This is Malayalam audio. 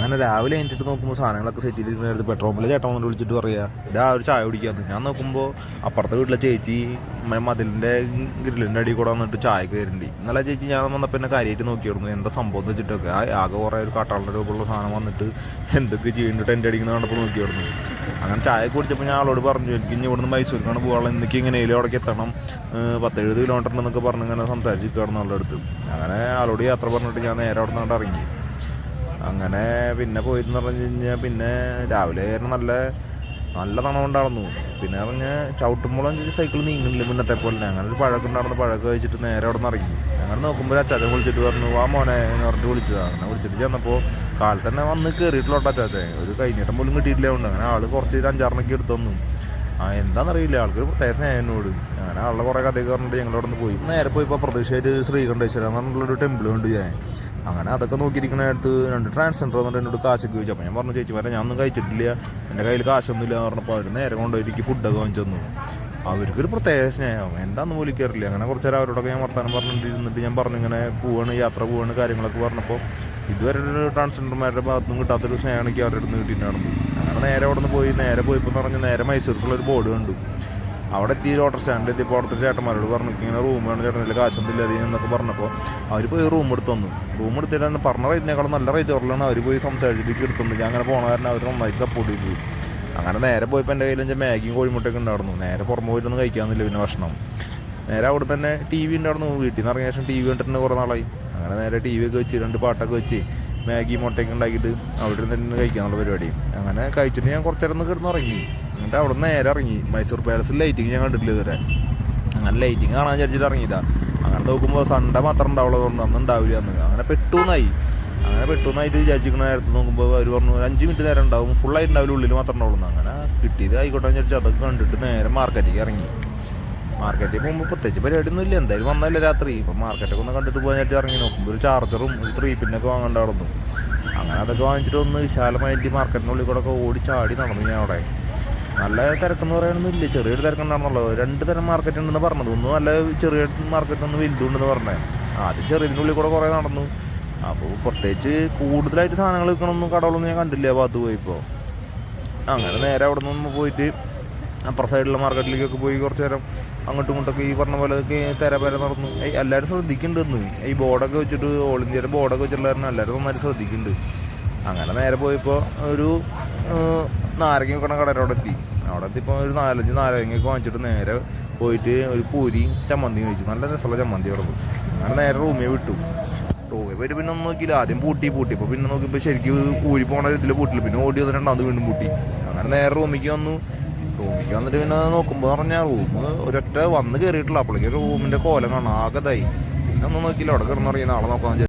അങ്ങനെ രാവിലെ കഴിഞ്ഞിട്ട് നോക്കുമ്പോൾ സാധനങ്ങളൊക്കെ സെറ്റ് ചെയ്തിരിക്കുന്നത് പെട്രോൾ പമ്പിലെ ചേട്ടൻ വന്നിട്ട് വിളിച്ചിട്ട് പറയാ ഇതാ ഒരു ചായ കുടിക്കാന്ന്. ഞാൻ നോക്കുമ്പോൾ അപ്പുറത്തെ വീട്ടിലെ ചേച്ചി മതിലിന്റെ ഗ്രില്ലിന്റെ അടിയിൽ കൂടെ വന്നിട്ട് ചായ കയറുന്നുണ്ട് ഇന്നലെ ചേച്ചി ഞാൻ വന്നപ്പോൾ എന്നെ കാര്യമായിട്ട് നോക്കിയായിരുന്നു. എന്താ സംഭവം എന്ന് വെച്ചിട്ടൊക്കെ ആകെ കുറേ ഒരു കാട്ടാളുടെ രൂപമുള്ള സാധനം വന്നിട്ട് എന്തൊക്കെ ചെയ്യുന്നുണ്ട് എന്റെ അടിക്കുന്ന കണ്ടപ്പോൾ നോക്കിയായിരുന്നു. അങ്ങനെ ചായ കുടിച്ചപ്പോൾ ഞാൻ ആളോട് പറഞ്ഞു എനിക്ക് ഇനി ഇവിടുന്ന് മൈസൂരിക്കാണ് പോകാനുള്ള എന്തൊക്കെ ഇങ്ങനെ അവിടേക്ക് എത്തണം. പത്തെഴുപത് കിലോമീറ്റർ ഉണ്ടെന്നൊക്കെ പറഞ്ഞ് ഇങ്ങനെ സംസാരിച്ചിരിക്കുകയായിരുന്നു ആളുടെ അടുത്ത്. അങ്ങനെ ആളോട് യാത്ര പറഞ്ഞിട്ട് ഞാൻ നേരെ അവിടെ നിന്ന് ഇറങ്ങി. അങ്ങനെ പിന്നെ പോയിന്ന് പറഞ്ഞു കഴിഞ്ഞാൽ പിന്നെ രാവിലെ നല്ല നല്ല തണവുണ്ടായിരുന്നു. പിന്നെ പറഞ്ഞ് ചവിട്ടുമ്പോഴും സൈക്കിൾ നീങ്ങുന്നില്ല മുന്നത്തെ പോലെ അങ്ങനെ ഒരു പഴക്കം ഉണ്ടായിരുന്നു. പഴക്കം കഴിച്ചിട്ട് നേരെ അവിടെ നിന്ന് ഇറങ്ങി. അങ്ങനെ നോക്കുമ്പോൾ അച്ചാച്ചൻ വിളിച്ചിട്ട് പറഞ്ഞു വാ മോനെ എന്ന് പറഞ്ഞിട്ട് വിളിച്ചതാണ് അങ്ങനെ വിളിച്ചിട്ട് ചെന്നപ്പോൾ കാലത്ത് തന്നെ വന്ന് കയറിയിട്ടുള്ള അച്ചാച്ചൻ. ഒരു കൈനീട്ടം പോലും കിട്ടിയിട്ടില്ല അങ്ങനെ ആൾ കുറച്ച് അഞ്ചാറിനൊക്കെ എടുത്തു ആ എന്താണെന്നറിയില്ല ആൾക്കൊരു പ്രത്യേക സ്നേഹം എന്നോട് അങ്ങനെ ആളുടെ കുറേ കഥയൊക്കെ പറഞ്ഞിട്ട് ഞങ്ങളവിടെ നിന്ന് പോയി. നേരെ പോയപ്പോൾ പ്രതീക്ഷയായിട്ട് ശ്രീകണ്ഠേശ്വരം എന്നുള്ളൊരു ടെമ്പിൾ ഉണ്ട് ഞാൻ. അങ്ങനെ അതൊക്കെ നോക്കിയിരിക്കണ അടുത്ത് രണ്ട് ട്രാൻസ്ജെൻഡർ വന്നിട്ട് എന്നോട് കാശൊക്കെ ചോദിച്ചു. അപ്പോൾ ഞാൻ പറഞ്ഞു ചേച്ചി ഞാൻ ഞാനൊന്നും കഴിച്ചിട്ടില്ല. എന്റെ കയ്യിൽ കാശൊന്നുമില്ല എന്ന് പറഞ്ഞപ്പോൾ അവർ നേരെ കൊണ്ടുപോയി എനിക്ക് ഫുഡൊക്കെ വാങ്ങിച്ചു തന്നു. അവർക്കൊരു പ്രത്യേക സ്നേഹം. എന്താണെന്ന് പോലും കയറില്ല അങ്ങനെ കുറച്ച് നേരം അവരോടൊക്കെ ഞാൻ വർത്തമാനം പറഞ്ഞിട്ടിരുന്നിട്ട് ഞാൻ പറഞ്ഞു ഇങ്ങനെ പോവാണ് യാത്ര പോവാണ് കാര്യങ്ങളൊക്കെ പറഞ്ഞപ്പോൾ ഇതുവരെ ട്രാൻസ്ജെൻഡർമാരുടെ ഭാഗത്തുനിന്നും കിട്ടാത്തൊരു സ്നേഹമാണ് എനിക്ക് അവരുടെ അടുത്ത് കിട്ടിയിട്ടുണ്ടായിരുന്നു. അങ്ങനെ നേരെ അവിടെ നിന്ന് പോയി നേരെ പോയപ്പോൾ എന്ന് പറഞ്ഞാൽ നേരെ മൈസൂർക്കുള്ള ഒരു ബോർഡ് കണ്ടു. അവിടെ എത്തി ഓട്ടോ സ്റ്റാൻഡിൽ എത്തിയപ്പോൾ അവിടുത്തെ ചേട്ടന്മാരോട് പറഞ്ഞു ഇങ്ങനെ റൂം വേണം ഇതിൽ കാശൊന്നുമില്ല അതിന് എന്നൊക്കെ പറഞ്ഞപ്പോൾ അവർ പോയി റൂം എടുത്തു തന്നു. റൂം എടുത്തിട്ട് തന്നെ പറഞ്ഞ റേറ്റിനേക്കാളും നല്ല റേറ്റ് കുറലാണ്. അവർ പോയി സംസാരിച്ചിട്ട് എടുത്തുന്നു ഞാൻ അങ്ങനെ പോണ കാരണം അവർ നന്നായിട്ട് സപ്പോർട്ട് ചെയ്തു അങ്ങനെ നേരെ പോയപ്പോൾ എന്റെ കയ്യിൽ മാഗിയും കോഴിമുട്ടയൊക്കെ ഉണ്ടായിരുന്നു. നേരെ പുറമെ പോയിട്ടൊന്നും കഴിക്കാമെന്നില്ല പിന്നെ ഭക്ഷണം. നേരെ അവിടെ തന്നെ ടി വി ഉണ്ടായിരുന്നു. വീട്ടിൽ നിന്ന് ഇറങ്ങിയ ശേഷം ടി വി കണ്ടിട്ടുണ്ട് കുറേ നാളായി. അങ്ങനെ നേരെ ടി വി ഒക്കെ വെച്ച് രണ്ട് പാട്ടൊക്കെ വെച്ച് മാഗി മുട്ടയൊക്കെ ഉണ്ടാക്കിയിട്ട് അവിടെ നിന്ന് തന്നെ കഴിക്കാനുള്ള പരിപാടി. അങ്ങനെ കഴിച്ചിട്ട് ഞാൻ കുറച്ചേരം ഒന്ന് കിടന്ന് ഇറങ്ങി എന്നിട്ട് അവിടെ നിന്ന് നേരെ ഇറങ്ങി. മൈസൂർ പാലസിൽ ലൈറ്റിങ് ഞാൻ കണ്ടിട്ടില്ല ഇതുവരെ. അങ്ങനെ ലൈറ്റിങ് കാണാൻ വിചാരിച്ചിട്ട് ഇറങ്ങിയതാ. അങ്ങനെ നോക്കുമ്പോൾ സൺഡേ മാത്രം ഉണ്ടാവുള്ളതുകൊണ്ട് അന്ന് ഉണ്ടാവില്ല അന്ന്. അങ്ങനെ പെട്ടുന്നായി. അങ്ങനെ പെട്ടുന്നായിട്ട് വിചാരിച്ചിരിക്കുന്ന നേരത്ത് നോക്കുമ്പോൾ അവർ പറഞ്ഞു ഒരു അഞ്ച് മിനിറ്റ് നേരം ഉണ്ടാവും. ഫുള്ളായിട്ട് ഉണ്ടാവില്ല. ഉള്ളിൽ മാത്രം ഉണ്ടാവുള്ളൂ. അങ്ങനെ കിട്ടിയത് ആയിക്കോട്ടെ എന്ന് വിചാരിച്ചു അതൊക്കെ കണ്ടിട്ട് നേരെ മാർക്കറ്റിലേക്ക് ഇറങ്ങി. മാർക്കറ്റിൽ പോകുമ്പോൾ പ്രത്യേകിച്ച് പരിപാടിയൊന്നും ഇല്ല എന്തായാലും വന്നല്ലേ രാത്രി. ഇപ്പം മാർക്കറ്റൊക്കെ ഒന്ന് കണ്ടിട്ട് പോകാൻ വിചാരിച്ച് ഇറങ്ങി നോക്കുമ്പോൾ ഒരു ചാർജറും ഒരു ത്രീ പിന്നൊക്കെ വാങ്ങേണ്ട നടന്നു അങ്ങനെ അതൊക്കെ വാങ്ങിച്ചിട്ട് ഒന്ന് വിശാലമായിട്ട് മാർക്കറ്റിനുള്ളിൽ കൂടെ ഒക്കെ ഓടി ചാടി നടന്നു ഞാൻ അവിടെ. നല്ല തിരക്കെന്ന് പറയാനൊന്നും ഇല്ല ചെറിയൊരു തിരക്കുണ്ടാണെന്നുള്ളത് രണ്ട് തരം മാർക്കറ്റ് ഉണ്ടെന്ന് പറഞ്ഞത്. ഒന്ന് നല്ല ചെറിയ മാർക്കറ്റ് ഒന്ന് വലുതുണ്ടെന്ന് പറഞ്ഞേ. ആദ്യം ചെറിയതിനുള്ളിൽ കൂടെ കുറേ നടന്നു. അപ്പോൾ പ്രത്യേകിച്ച് കൂടുതലായിട്ട് സാധനങ്ങൾ വിൽക്കണമെന്നും കടകളൊന്നും ഞാൻ കണ്ടില്ല അപ്പോൾ അത് പോയിപ്പോൾ അങ്ങനെ നേരെ അവിടെ നിന്ന് പോയിട്ട് അപ്പുറ സൈഡിലുള്ള മാർക്കറ്റിലേക്കൊക്കെ പോയി കുറച്ച് നേരം അങ്ങോട്ടും ഇങ്ങോട്ടൊക്കെ ഈ പറഞ്ഞ പോലെ ഒക്കെ തെര പേര നടന്നു. എല്ലാവരും ശ്രദ്ധിക്കുന്നുണ്ടെന്ന്. ഈ ബോർഡൊക്കെ വെച്ചിട്ട് ഓൾ ഇന്ത്യയുടെ ബോർഡൊക്കെ വെച്ചിട്ടുള്ള കാരണം എല്ലാവരും നന്നായിട്ട് ശ്രദ്ധിക്കുന്നുണ്ട്. അങ്ങനെ നേരെ പോയപ്പോൾ ഒരു നാരങ്ങ വെക്കണ കടയുടെ അവിടെ എത്തി. അവിടെ എത്തിയപ്പോൾ ഒരു നാലഞ്ച് നാരങ്ങയൊക്കെ വാങ്ങിച്ചിട്ട് നേരെ പോയിട്ട് ഒരു പൂരിയും ചമ്മന്തിയും കഴിച്ചു. നല്ല രസമുള്ള ചമ്മന്തി കിടന്നു അങ്ങനെ നേരെ റൂമിൽ വിട്ടു. റൂമിൽ പോയിട്ട് പിന്നെ ഒന്നും നോക്കിയില്ല. ആദ്യം പൂട്ടി പൂട്ടി. അപ്പോൾ പിന്നെ നോക്കിയപ്പോൾ ശരിക്കും പൂരി പോകണ ഇതിൽ പൂട്ടില്ല. പിന്നെ ഓടി വന്നിട്ടുണ്ടാകും അത് വീണ്ടും പൂട്ടി. അങ്ങനെ നേരെ റൂമിലേക്ക് വന്നു. റൂമിലേക്ക് വന്നിട്ട് പിന്നെ നോക്കുമ്പോൾ പറഞ്ഞാൽ റൂം ഒരൊറ്റ വന്ന് കയറിയിട്ടില്ല അപ്പോഴേക്കും റൂമിന്റെ കോലം കാണാം ആകതായി. പിന്നെ ഒന്നും നോക്കിയില്ല. അവിടെ കിടന്നുറങ്ങി നാളെ നോക്കാമെന്ന്